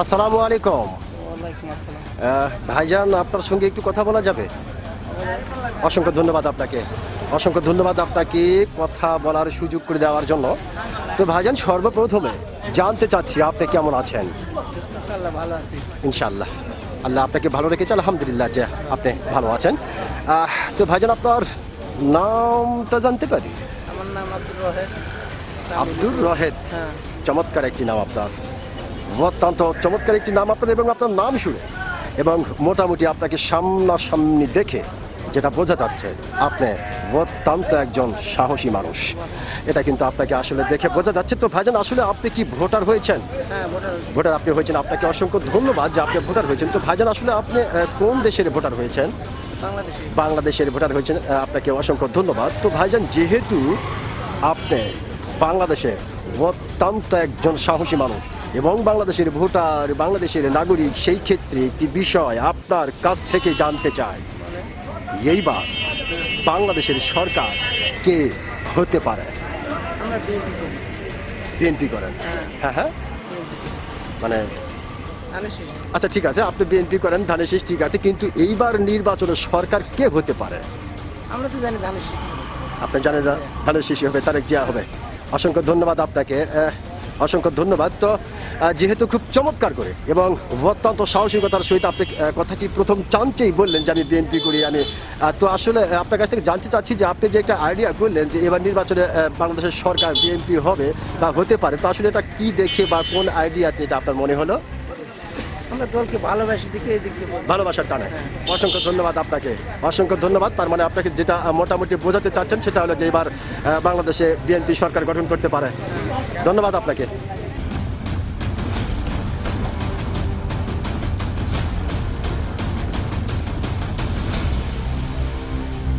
আসসালামু আলাইকুম। ভাইজান আপনার সঙ্গে একটু কথা বলা যাবে? অসংখ্য ধন্যবাদ আপনাকে। অসংখ্য ধন্যবাদ আপনাকে কথা বলার সুযোগ করে দেওয়ার জন্য। তো ভাইজান সর্বপ্রথমে জানতে চাচ্ছি আপনি কেমন আছেন? ইনশাআল্লাহ আল্লাহ আপনাকে ভালো রেখেছে আলহামদুলিল্লাহ যে আপনি ভালো আছেন। তো ভাইজান আপনার নামটা জানতে পারি? আমার নাম আব্দুর রহেদ। আব্দুর রহেদ। হ্যাঁ। চমৎকার একটি নাম আপনার। অত্যন্ত চমৎকার একটি নাম আপনার এবং আপনার নাম শুনে। এবং মোটামুটি আপনাকে সামনাসামনি দেখে যেটা বোঝা যাচ্ছে আপনি অত্যন্ত একজন সাহসী মানুষ। এটা কিন্তু আপনাকে আসলে দেখে বোঝা যাচ্ছে। তো ভাইজান আসলে আপনি কি ভোটার হয়েছেন? হ্যাঁ ভোটার ভোটার আপনি হয়েছেন আপনাকে অসংখ্য ধন্যবাদ যে আপনি ভোটার হয়েছেন। তো ভাইজান আসলে আপনি কোন দেশের ভোটার হয়েছেন? বাংলাদেশের। ভোটার হয়েছেন আপনাকে অসংখ্য ধন্যবাদ। তো ভাইজান যেহেতু আপনি বাংলাদেশে অত্যন্ত একজন সাহসী মানুষ এবং বাংলাদেশের ভোটার বাংলাদেশের নাগরিক সেই ক্ষেত্রে একটি বিষয় আপনার কাছ থেকে জানতে চায় এইবার বাংলাদেশের সরকার কে হতে পারে? বিএনপি করেন। হ্যাঁ। হ্যাঁ মানে আচ্ছা ঠিক আছে আপনি বিএনপি করেন ধানের শীষ ঠিক আছে কিন্তু এইবার নির্বাচনে সরকার কে হতে পারে? আমরা তো জানি ধানের আপনি জানেন ভালো শিশু হবে তারেক জিয়া হবে। অসংখ্য ধন্যবাদ আপনাকে। অসংখ্য ধন্যবাদ। তো যেহেতু খুব চমৎকার করে এবং অত্যন্ত সাহসিকতার সহিত আপনি কথাটি প্রথম চান্সেই বললেন যে আমি বিএনপি করি আমি তো আসলে আপনার কাছ থেকে জানতে চাচ্ছি যে আপনি যে একটা আইডিয়া করলেন যে এবার নির্বাচনে বাংলাদেশের সরকার বিএনপি হবে বা হতে পারে তো আসলে এটা কি দেখে বা কোন আইডিয়াতে এটা আপনার মনে হলো? আমরা দলকে ভালোবাসি দিকে এই ভালোবাসার টানে। অসংখ্য ধন্যবাদ আপনাকে। অসংখ্য ধন্যবাদ। তার মানে আপনাকে যেটা মোটামুটি বোঝাতে চাচ্ছেন সেটা হলো যে এবার বাংলাদেশে বিএনপি সরকার গঠন করতে পারে। ধন্যবাদ আপনাকে।